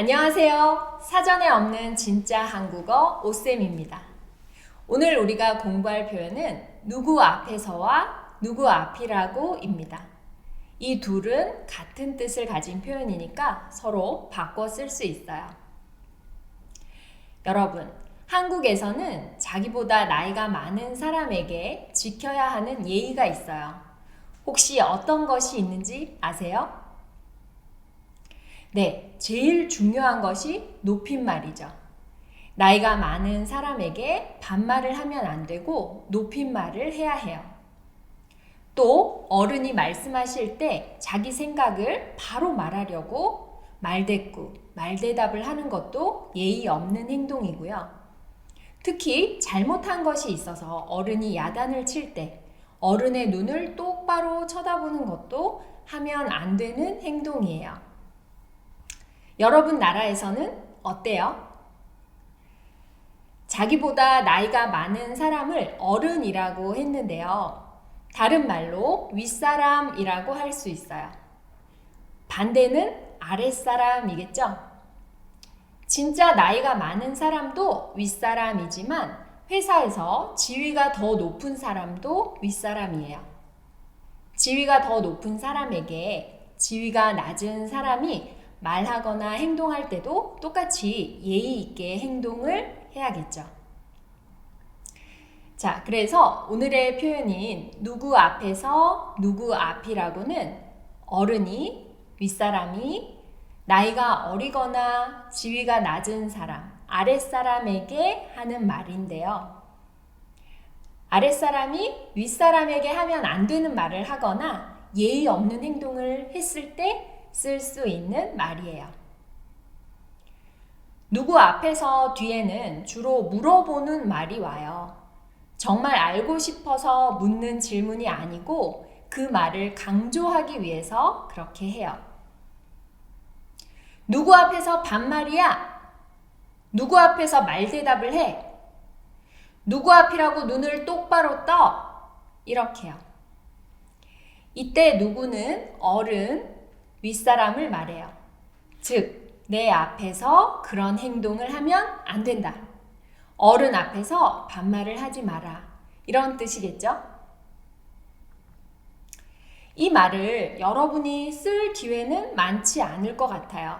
안녕하세요. 사전에 없는 진짜 한국어 오쌤입니다. 오늘 우리가 공부할 표현은 누구 앞에서와 누구 앞이라고입니다. 이 둘은 같은 뜻을 가진 표현이니까 서로 바꿔 쓸 수 있어요. 여러분, 한국에서는 자기보다 나이가 많은 사람에게 지켜야 하는 예의가 있어요. 혹시 어떤 것이 있는지 아세요? 네, 제일 중요한 것이 높임말이죠. 나이가 많은 사람에게 반말을 하면 안 되고 높임말을 해야 해요. 또 어른이 말씀하실 때 자기 생각을 바로 말하려고 말대꾸, 말대답을 하는 것도 예의 없는 행동이고요. 특히 잘못한 것이 있어서 어른이 야단을 칠 때 어른의 눈을 똑바로 쳐다보는 것도 하면 안 되는 행동이에요. 여러분 나라에서는 어때요? 자기보다 나이가 많은 사람을 어른이라고 했는데요. 다른 말로 윗사람이라고 할 수 있어요. 반대는 아랫사람이겠죠? 진짜 나이가 많은 사람도 윗사람이지만 회사에서 지위가 더 높은 사람도 윗사람이에요. 지위가 더 높은 사람에게 지위가 낮은 사람이 말하거나 행동할 때도 똑같이 예의 있게 행동을 해야겠죠. 자, 그래서 오늘의 표현인 누구 앞에서 누구 앞이라고는 어른이 윗사람이 나이가 어리거나 지위가 낮은 사람, 아랫사람에게 하는 말인데요. 아랫사람이 윗사람에게 하면 안 되는 말을 하거나 예의 없는 행동을 했을 때 쓸 수 있는 말이에요. 누구 앞에서 뒤에는 주로 물어보는 말이 와요. 정말 알고 싶어서 묻는 질문이 아니고 그 말을 강조하기 위해서 그렇게 해요. 누구 앞에서 반말이야? 누구 앞에서 말대답을 해? 누구 앞이라고 눈을 똑바로 떠? 이렇게요. 이때 누구는 어른, 윗사람을 말해요. 즉, 내 앞에서 그런 행동을 하면 안 된다. 어른 앞에서 반말을 하지 마라. 이런 뜻이겠죠? 이 말을 여러분이 쓸 기회는 많지 않을 것 같아요.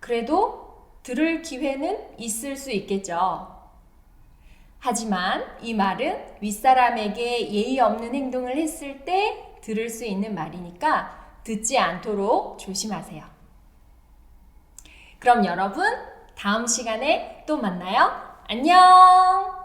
그래도 들을 기회는 있을 수 있겠죠. 하지만 이 말은 윗사람에게 예의 없는 행동을 했을 때 들을 수 있는 말이니까 듣지 않도록 조심하세요. 그럼 여러분, 다음 시간에 또 만나요. 안녕!